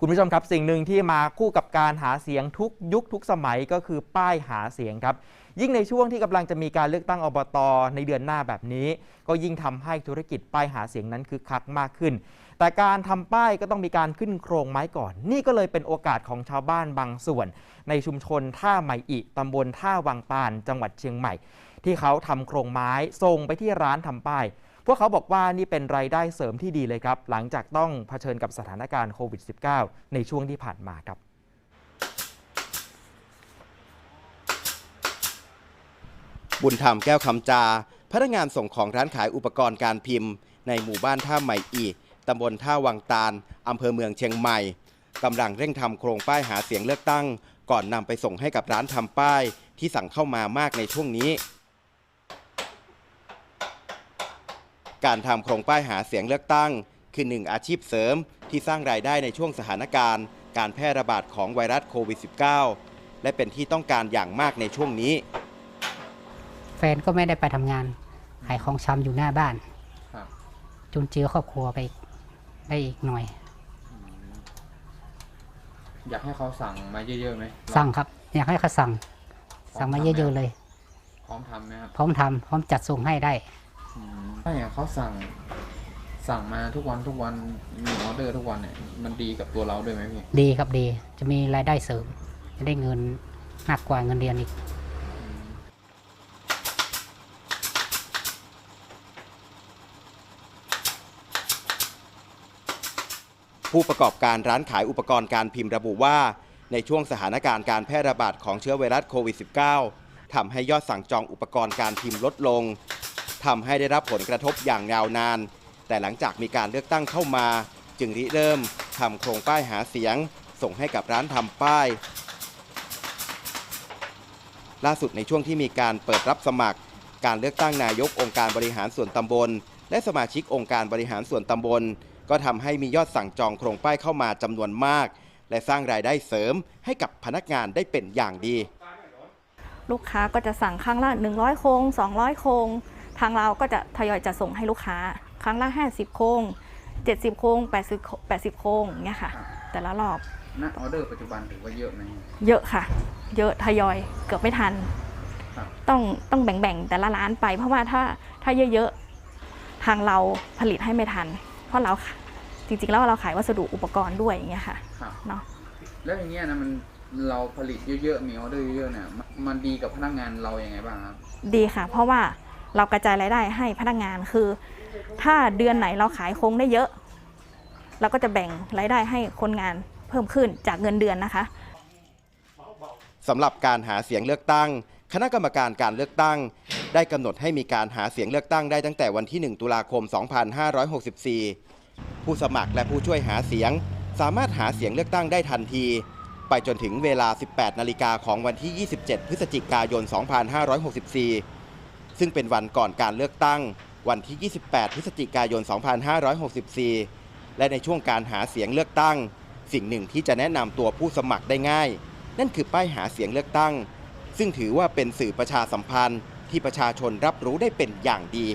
คุณผู้ชมครับสิ่งหนึ่งที่มาคู่กับการหาเสียงทุกยุคทุกสมัยก็คือป้ายหาเสียงครับ ยิ่งในช่วงที่กำลังจะมีการเลือกตั้งอบตในเดือนหน้าแบบนี้ ก็ยิ่งทำให้ธุรกิจป้ายหาเสียงนั้นคึกคักมากขึ้น แต่การทำป้ายก็ต้องมีการขึ้นโครงไม้ก่อน นี่ก็เลยเป็นโอกาสของชาวบ้านบางส่วน ในชุมชนท่าใหม่อิตำบลท่าวังปาน จังหวัดเชียงใหม่ ที่เขาทำโครงไม้ส่งไปที่ร้านทำป้าย พวกเขาบอกว่านี่เป็นรายได้เสริมที่ดีเลยครับ หลังจากต้องเผชิญกับสถานการณ์โควิด -19 ในช่วงที่ผ่านมาครับบุญธรรมแก้วคำจา พนักงานส่งของร้านขายอุปกรณ์การพิมพ์ ในหมู่บ้านท่าใหม่อีตำบลท่าวังตาลอำเภอเมืองเชียงใหม่กำลังเร่งทำโครงป้ายหาเสียงเลือกตั้ง ก่อนนำไปส่งให้กับร้านทำป้ายที่สั่งเข้ามามากในช่วงนี้ การทำโครงป้ายหาเสียงเลือกตั้ง คือหนึ่งอาชีพเสริมที่สร้างรายได้ในช่วงสถานการณ์ การแพร่ระบาดของไวรัสโควิด -19 และเป็นที่ต้องการอย่างมากในช่วงนี้ แฟนก็ไม่ได้ไปทำงาน ขายของชำอยู่หน้าบ้านครับ จุนเจือครอบครัวไปได้อีกหน่อย อยากให้เขาสั่งมาเยอะๆไหมสั่งครับ อยากให้เขาสั่ง สั่งมาเยอะๆเลย พร้อมทำไหมครับพร้อมทำพร้อมจัดส่งให้ได้อืม ถ้าอย่างเขาสั่งสั่งมาทุกวันทุกวันมีออเดอร์ทุกวันเนี่ยมันดีกับตัวเราด้วยไหมพี่ดีครับดีจะมีรายได้เสริมจะได้เงินมากกว่าเงินเดือนอีก ผู้ประกอบการร้านขายอุปกรณ์การพิมพ์ระบุว่า ในช่วงสถานการณ์การแพร่ระบาดของเชื้อไวรัสโควิด -19 ทำให้ยอดสั่งจองอุปกรณ์การพิมพ์ลดลง ทำให้ได้รับผลกระทบอย่างยาวนาน แต่หลังจากมีการเลือกตั้งเข้ามา จึงริเริ่มทำโครงป้ายหาเสียง ส่งให้กับร้านทำป้าย ล่าสุดในช่วงที่มีการเปิดรับสมัคร การเลือกตั้งนายกองค์การบริหารส่วนตำบล และสมาชิกองค์การบริหารส่วนตำบล ก็ทำให้มียอดสั่งจองโครงป้ายเข้ามาจำนวนมาก และสร้างรายได้เสริมให้กับพนักงานได้เป็นอย่างดี ลูกค้าก็จะสั่งครั้งละ100 โครง200 โครง ทางเราก็จะทยอยจะส่งให้ลูกค้า ครั้งละ 50 โครง70 โครง80โค80 โครงอย่างเงี้ยค่ะ แต่ละรอบณออเดอร์ปัจจุบันถือว่าเยอะไหมเยอะค่ะ เยอะทยอยเกือบไม่ทันครับต้องต้องแบ่งๆแต่ละร้านไป เพราะว่าถ้าถ้าเยอะๆทางเราผลิตให้ไม่ทัน เพราะเราจริงๆแล้วเราขายวัสดุอุปกรณ์ด้วยอย่างเงี้ยค่ะครับเนาะแล้วอย่างเงี้ยนะมันเราผลิตเยอะๆมีออเดอร์เยอะๆเนี่ยมันมันดีกับพนักงานเรายัางไงบ้างครับดีค่ะ เพราะว่า เรากระจายรายได้ให้พนักงานคือ ถ้าเดือนไหนเราขายคงได้เยอะเราก็จะแบ่งรายได้ให้คนงานเพิ่มขึ้นจากเงินเดือนนะคะสำหรับการหาเสียงเลือกตั้ง คณะกรรมการการเลือกตั้ง ได้กำหนดให้มีการหาเสียงเลือกตั้งได้ตั้งแต่วันที่ 1 ตุลาคม 2564 ผู้สมัครและผู้ช่วยหาเสียง สามารถหาเสียงเลือกตั้งได้ทันที ไปจนถึงเวลา 18 นาฬิกาของวันที่ 27 พฤศจิกายน 2564 ซึ่งเป็นวันก่อนการเลือกตั้ง วันที่ 28 พฤศจิกายน 2564 และในช่วงการหาเสียงเลือกตั้ง สิ่งหนึ่งที่จะแนะนำตัวผู้สมัครได้ง่าย นั่นคือป้ายหาเสียงเลือกตั้ง ซึ่งถือว่าเป็นสื่อประชาสัมพันธ์ที่ประชาชนรับรู้ได้เป็นอย่างดี